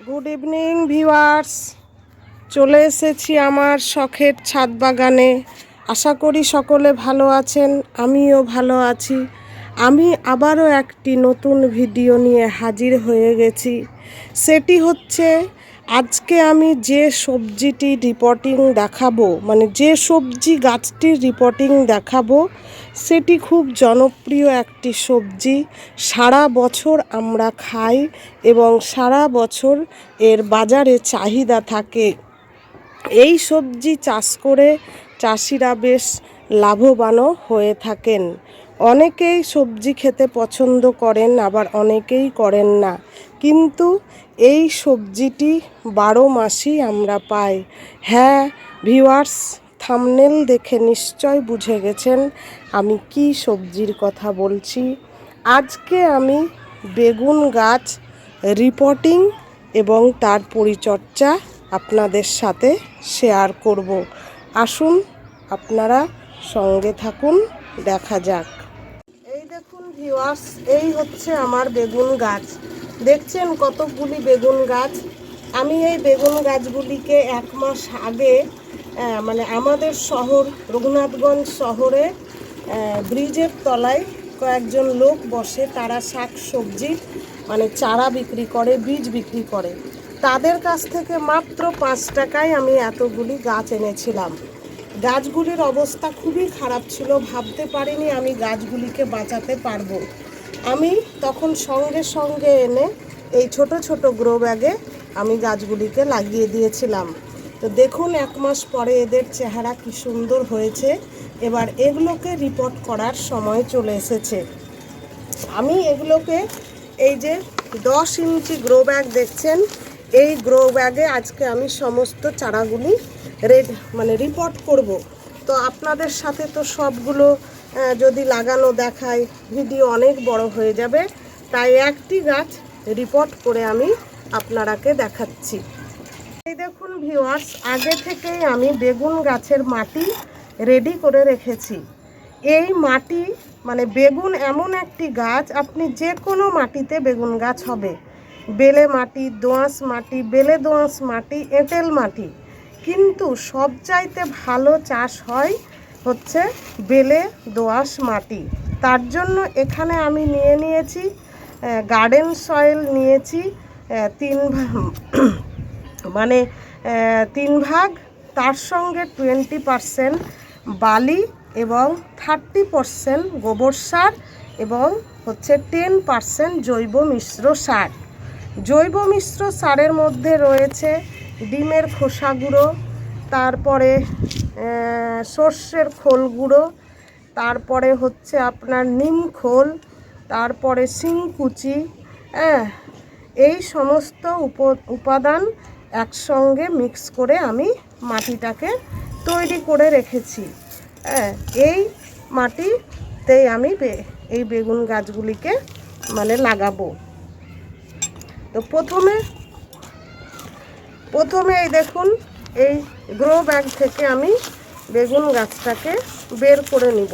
Good evening viewers চলে এসেছি আমার শখের ছাদ বাগানে। আশা করি সকলে ভালো আছেন, আমিও ভালো আছি। আমি আবারও একটি নতুন ভিডিও নিয়ে হাজির হয়ে গেছি। সেটি হচ্ছে আজকে আমি যে সবজিটি রিপোর্টিং দেখাবো মানে যে সবজি গাছটির রিপোর্টিং দেখাবো, সেটি খুব জনপ্রিয় একটি সবজি। সারা বছর আমরা খাই এবং সারা বছর এর বাজারে চাহিদা থাকে। এই সবজি চাষ করে চাষিরা বেশ লাভবানও হয়ে থাকেন। অনেকেই সবজি খেতে পছন্দ করেন, আবার অনেকেই করেন না। কিন্তু এই সবজিটি বারো মাসই আমরা পাই। হ্যাঁ ভিউয়ার্স, থামনেল দেখে নিশ্চয় বুঝে গেছেন আমি কি সবজির কথা বলছি। আজকে আমি বেগুন গাছ রিপোর্টিং এবং তার পরিচর্যা আপনাদের সাথে শেয়ার করব। আসুন, আপনারা সঙ্গে থাকুন, দেখা যাক। দেখুন ভিউয়ার্স, এই হচ্ছে আমার বেগুন গাছ। দেখছেন কতগুলি বেগুন গাছ? আমি এই বেগুন গাছগুলিকে এক মাস আগে মানে আমাদের শহর, রঘুনাথগঞ্জ শহরে ব্রিজের তলায় কয়েকজন লোক বসে তারা শাক সবজি মানে চারা বিক্রি করে, বীজ বিক্রি করে। তাদের কাছ থেকে মাত্র পাঁচ টাকায় আমি এতগুলি গাছ এনেছিলাম। গাছগুলির অবস্থা খুবই খারাপ ছিল, ভাবতে পারিনি আমি গাছগুলিকে বাঁচাতে পারব। আমি তখন সঙ্গে সঙ্গে এনে এই ছোট ছোট গ্রো ব্যাগে আমি গাছগুলিকে লাগিয়ে দিয়েছিলাম। তো দেখুন, এক মাস পরে এদের চেহারা কি সুন্দর হয়েছে। এবার এগুলোকে রিপোর্ট করার সময় চলে এসেছে। আমি এগুলোকে এই যে দশ ইঞ্চি গ্রো ব্যাগ দেখছেন এই গ্রো ব্যাগে আজকে আমি সমস্ত চারাগুলি রেড মানে রিপোর্ট করব। তো আপনাদের সাথে তো সবগুলো যদি লাগানো দেখায় ভিডিও অনেক বড় হয়ে যাবে। তাই একটি গাছ রিপোর্ট করে আমি আপনারাকে দেখাচ্ছি। এই দেখুন ভিউয়ার্স আগে থেকেই আমি বেগুন গাছের মাটি রেডি করে রেখেছি। এই মাটি মানে বেগুন এমন একটি গাছ, আপনি যে কোনো মাটিতে বেগুন গাছ হবে। বেলে মাটি দোআঁশ মাটি, বেলে দোআঁশ মাটি, এঁটেল মাটি। কিন্তু সবচাইতে ভালো চাষ হয় হচ্ছে বেলে দোআঁশ মাটি। তার জন্য এখানে আমি নিয়ে নিয়েছি গার্ডেন সয়েল নিয়েছি তিন মানে তিন ভাগ। তার সঙ্গে টোয়েন্টি পারসেন্ট বালি এবং থার্টি পারসেন্ট গোবর সার এবং হচ্ছে টেন পারসেন্ট জৈব মিশ্র সার। জৈব মিশ্র সারের মধ্যে রয়েছে ডিমের খোসা গুঁড়ো, তারপরে সর্ষের খোল গুঁড়ো, তারপরে হচ্ছে আপনার নিম খোল, তারপরে শিংকুচি হ্যাঁ এই সমস্ত উপ, উপাদান একসঙ্গে মিক্স করে আমি মাটিটাকে তৈরি করে রেখেছি। হ্যাঁ এই মাটিতেই আমি এই বেগুন গাছগুলিকে মানে লাগাবো। তো প্রথমে প্রথমে এই দেখুন, এই গ্রো ব্যাগ থেকে আমি বেগুন গাছটাকে বের করে নিব।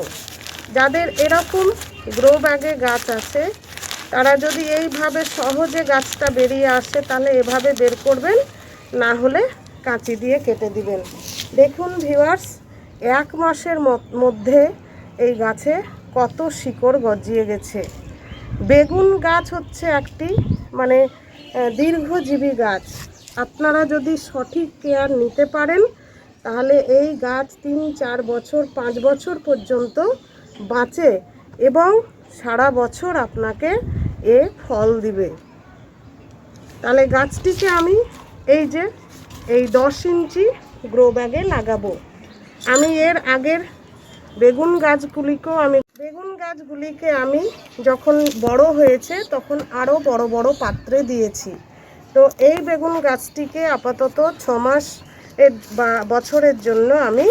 যাদের এরকম গ্রো ব্যাগে গাছ আছে, তারা যদি এইভাবে সহজে গাছটা বেরিয়ে আসে, তাহলে এভাবে বের করবেন, না হলে কাঁচি দিয়ে কেটে দিবেন। দেখুন ভিউয়ার্স, এক মাসের মধ্যে এই গাছে কত শিকড় গজিয়ে গেছে। বেগুন গাছ হচ্ছে একটি মানে দীর্ঘজীবী গাছ। আপনারা যদি সঠিক কেয়ার নিতে পারেন, তাহলে এই গাছ তিন, চার বছর, পাঁচ বছর পর্যন্ত বাঁচে এবং সারা বছর আপনাকে এ ফল দিবে। তাহলে গাছটিকে আমি এই যে, এই দশ ইঞ্চি গ্রো ব্যাগে লাগাবো। আমি এর আগের বেগুন গাছগুলিকেও আমি গাছগুলিকে আমি যখন বড় হয়েছে তখন আরও বড় বড় পাত্রে দিয়েছি। তো এই বেগুন গাছটিকে আপাতত ছ মাস এর বছরের জন্য আমি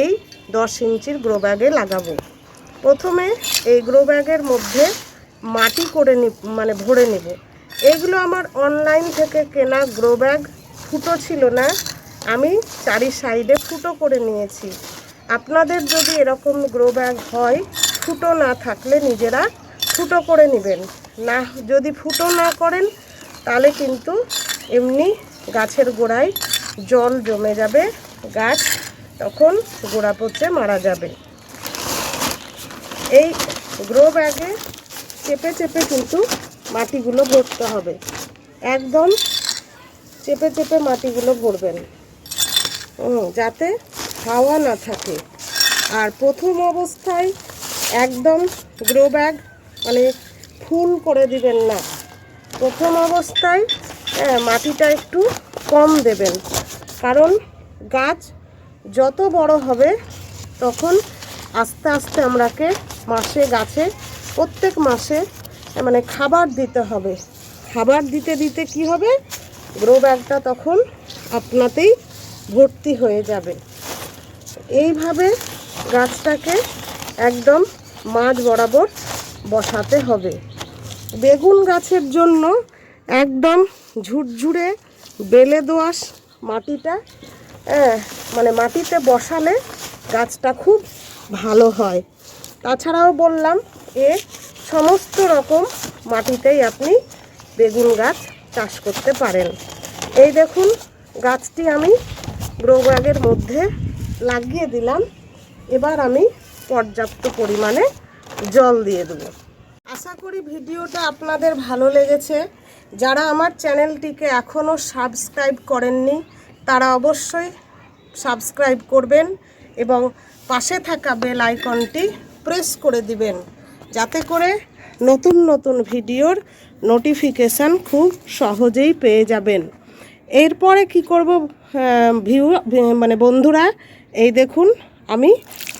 এই দশ ইঞ্চির গ্রো ব্যাগে লাগাবো। প্রথমে এই গ্রো ব্যাগের মধ্যে মাটি করে নি মানে ভরে নেব। এগুলো আমার অনলাইন থেকে কেনা গ্রো ব্যাগ ফুটো ছিল না, আমি চারি সাইডে ফুটো করে নিয়েছি। আপনাদের যদি এরকম গ্রো ব্যাগ হয় ফুটো না থাকলে নিজেরা ফুটো করে নেবেন। না, যদি ফুটো না করেন, তাহলে কিন্তু এমনি গাছের গোড়ায় জল জমে যাবে, গাছ তখন গোড়া পচে মারা যাবে। এই গ্রো ব্যাগে চেপে চেপে কিন্তু মাটিগুলো ভরতে হবে। একদম চেপে চেপে মাটিগুলো ভরবেন। যাতে হাওয়া না থাকে। আর প্রথম অবস্থায় একদম গ্রো ব্যাগ মানে ফুল করে দিবেন না। প্রথম অবস্থায় হ্যাঁ, মাটিটা একটু কম দেবেন। কারণ গাছ যত বড় হবে তখন আস্তে আস্তে আমরাকে মাসে গাছে প্রত্যেক মাসে মানে খাবার দিতে হবে। খাবার দিতে দিতে কি হবে? গ্রো ব্যাগটা তখন আপনাতেই ভর্তি হয়ে যাবে। এইভাবে গাছটাকে একদম মাঝ বরাবর বসাতে হবে। বেগুন গাছের জন্য একদম ঝুরঝুরে বেলে দোআঁশ মাটিটা মানে মাটিতে বসালে গাছটা খুব ভালো হয়। তাছাড়াও বললাম, এ সমস্ত রকম মাটিতেই আপনি বেগুন গাছ চাষ করতে পারেন। এই দেখুন, গাছটি আমি গ্রো ব্যাগের মধ্যে লাগিয়ে দিলাম। এবার আমি পর্যাপ্ত পরিমাণে জল দিয়ে দেবো। আশা করি ভিডিওটা আপনাদের ভালো লেগেছে। যারা আমার চ্যানেলটিকে এখনও সাবস্ক্রাইব করেননি, তারা অবশ্যই সাবস্ক্রাইব করবেন এবং পাশে থাকা বেল আইকনটি প্রেস করে দিবেন, যাতে করে নতুন নতুন ভিডিওর নোটিফিকেশান খুব সহজেই পেয়ে যাবেন। এরপরে কি করব ভিউ মানে বন্ধুরা, এই দেখুন আমি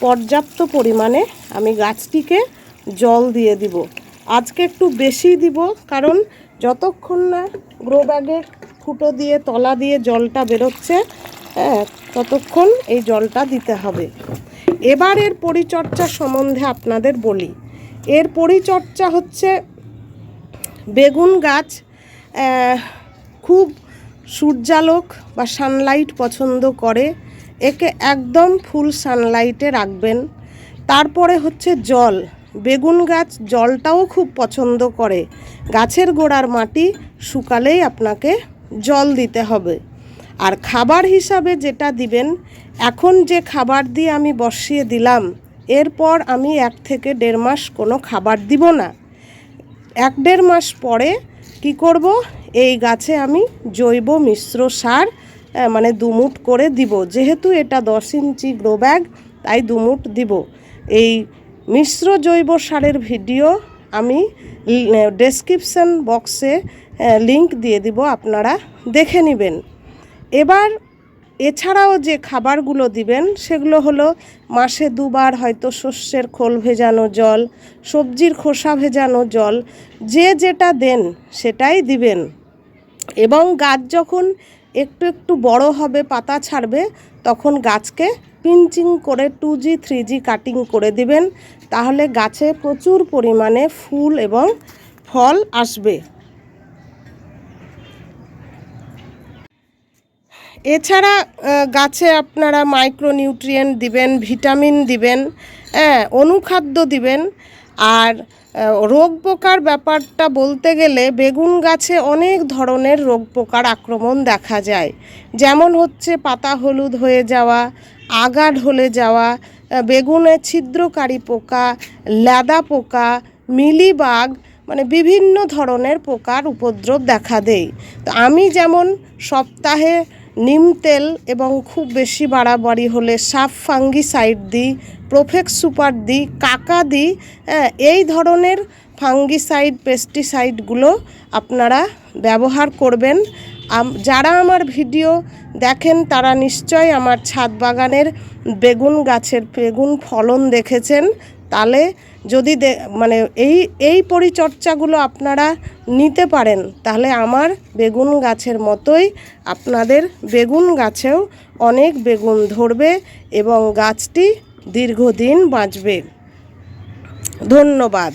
পর্যাপ্ত পরিমাণে আমি গাছটিকে জল দিয়ে দিব। আজকে একটু বেশি দিব কারণ যতক্ষণ না গ্রো ব্যাগে ফুটো দিয়ে, তলা দিয়ে জলটা বেরোচ্ছে হ্যাঁ ততক্ষণ এই জলটা দিতে হবে। এবার এর পরিচর্যা সম্বন্ধে আপনাদের বলি। এর পরিচর্যা হচ্ছে বেগুন গাছ খুব সূর্যালোক বা সানলাইট পছন্দ করে। একে একদম ফুল সানলাইটে রাখবেন। তারপরে হচ্ছে জল। বেগুন গাছ জলটাও খুব পছন্দ করে। গাছের গোড়ার মাটি শুকালেই আপনাকে জল দিতে হবে। আর খাবার হিসাবে যেটা দিবেন, এখন যে খাবার দিয়ে আমি বসিয়ে দিলাম, এরপর আমি এক থেকে দেড় মাস কোনো খাবার দিব না। এক দেড় মাস পরে কি করব? এই গাছে আমি জৈব মিশ্র সার মানে দুমুট করে দিব। যেহেতু এটা দশ ইঞ্চি গ্রো ব্যাগ তাই দুমুট দিব। এই মিশ্র জৈব সারের ভিডিও আমি ডেসক্রিপশন বক্সে লিংক দিয়ে দিব, আপনারা দেখে নেবেন। এবার এছাড়াও যে খাবারগুলো দিবেন, সেগুলো হলো মাসে দুবার হয়তো শস্যের খোল ভেজানো জল, সবজির খোসা ভেজানো জল, যে যেটা দেন সেটাই দিবেন। এবং গাছ যখন একটু একটু বড় হবে, পাতা ছাড়বে, তখন গাছকে পিঞ্চিং করে two G three G cutting করে দিবেন। তাহলে গাছে প্রচুর পরিমাণে ফুল এবং ফল আসবে। এছাড়া গাছে আপনারা মাইক্রোনিউট্রিয়েন্ট দিবেন ভিটামিন দিবেন হ্যাঁ অনুখাদ্য দিবেন। আর রোগ পোকার ব্যাপারটা বলতে গেলে বেগুন গাছে অনেক ধরনের রোগ পোকার আক্রমণ দেখা যায়। যেমন হচ্ছে পাতা হলুদ হয়ে যাওয়া আগা ঢলে যাওয়া বেগুনে ছিদ্রকারী পোকা, ল্যাদা পোকা, মিলিবাগ মানে বিভিন্ন ধরনের পোকার উপদ্রব দেখা দেয়। তো আমি যেমন সপ্তাহে নিম তেল এবং খুব বেশি বাড়াবাড়ি হলে সাফ ফাঙ্গিসাইড দিই প্রোফেক্স সুপার দিই কাকা দিই হ্যাঁ, এই ধরনের ফাঙ্গিসাইড পেস্টিসাইডগুলো আপনারা ব্যবহার করবেন। যারা আমার ভিডিও দেখেন তারা নিশ্চয় আমার ছাদ বাগানের বেগুন গাছের বেগুন ফলন দেখেছেন। তাহলে যদি মানে এই এই পরিচর্যাগুলো আপনারা নিতে পারেন, তাহলে আমার বেগুন গাছের মতোই আপনাদের বেগুন গাছেও অনেক বেগুন ধরবে এবং গাছটি দীর্ঘদিন বাঁচবে। ধন্যবাদ।